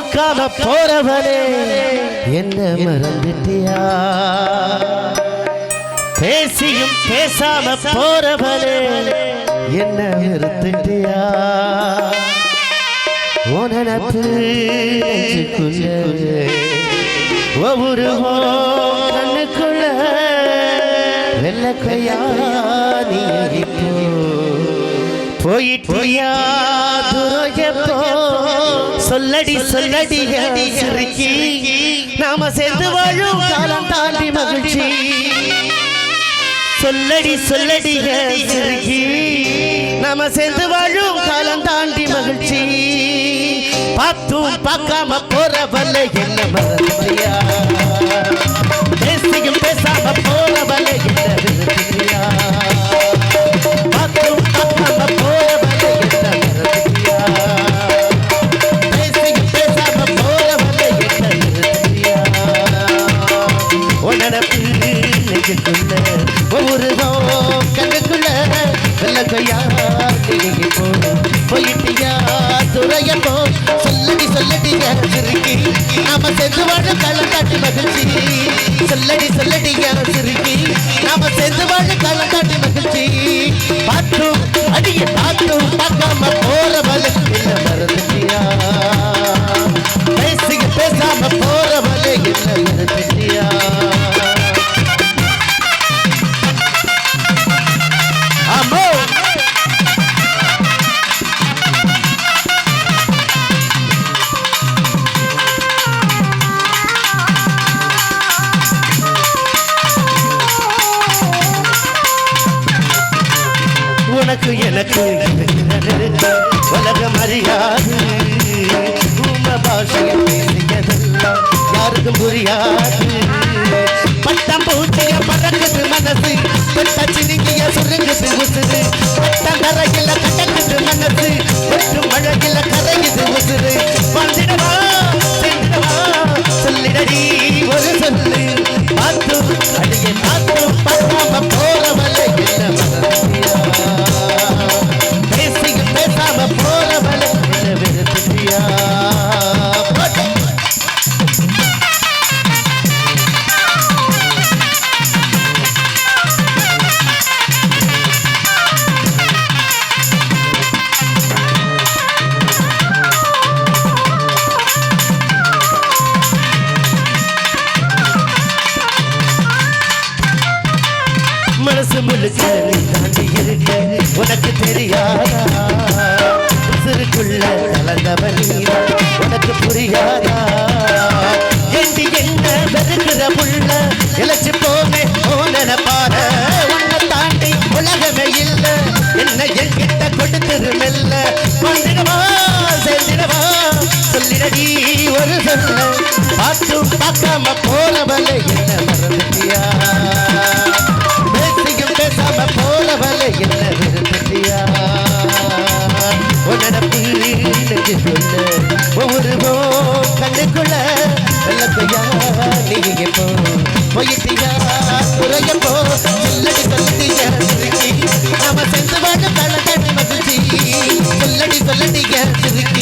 காக்காத போறவனே. என்ன மறந்துட்டியா? பேசியும் பேசாம போறவனே. என்ன மறுத்துட்டியா உனப்பு ஒவ்வொரு கண்ணுக்குள்ள. வெள்ளக்கையா நீ போயிட்டியா? சொல்லடி சொல்லடி சிறுக்கி நாம சேர்ந்து வாழும் காலம் தாண்டி மகிழ்ச்சி. சொல்லடி சொல்லடி சிறுக்கி நாம சேர்ந்து வாழும் காலம் தாண்டி மகிழ்ச்சி. பார்த்தும் பார்க்காம போறவல்ல என்ன மறந்துறியா கண்ணுக்குள்ள ஒவ்வொரு கண்ணுக்குள்ள வெள்ளக்கையா நீங்கி போனோம் போயிட்டியா துறையப்போ போ. சொல்லடி சொல்லடிங்க சிறுக்கி நாம சேர்ந்து வாழ களம் மகிழ்ச்சி. சொல்லடி சொல்லடிங்க சிறுக்கி நாம சேர்ந்து வாழ களம் மகிழ்ச்சி. பார்த்து உனக்கு எனக்கு. உலகம் அறியாது. உம பாஷையை பேசியதெல்லாம் யாருக்கும் புரியாது. பட்டம் பூச்சிய பறக்குது மனசு. பட்ட சிறுங்கிய சுருங்குது உசுறு. மனசு முழுக்க நீ தாண்டி இருக்க உனக்கு தெரியாதா? உசுருக்குள்ள கலந்தவன் உனக்கு புரியாதா? ஏண்டி என்ன வெறுக்கிற புள்ள? இழைச்சு போமே ஓனன பார. உன்னை தாண்டி உலகமே இல்ல. என்ன என்கிட்ட கொடுத்துரு மெல்ல. வந்துடவா சேர்ந்திடவா சொல்லிடடி ஒரு சொல்ல. பார்த்தும் பார்க்காம போனவளை என்ன உன்னடப்பு சொல்ல ஒவ்வொரு கண்ணுக்குள்ள வெள்ளத்தையா நீங்க போ போயிட்டியா துறைய போ சொல்லடி சொல்லடியா சிறுக்கி நாம சென்று வாழ களக்காட்டி மகிழ்ச்சி சொல்லடி சொல்லடியா சிறுக்கி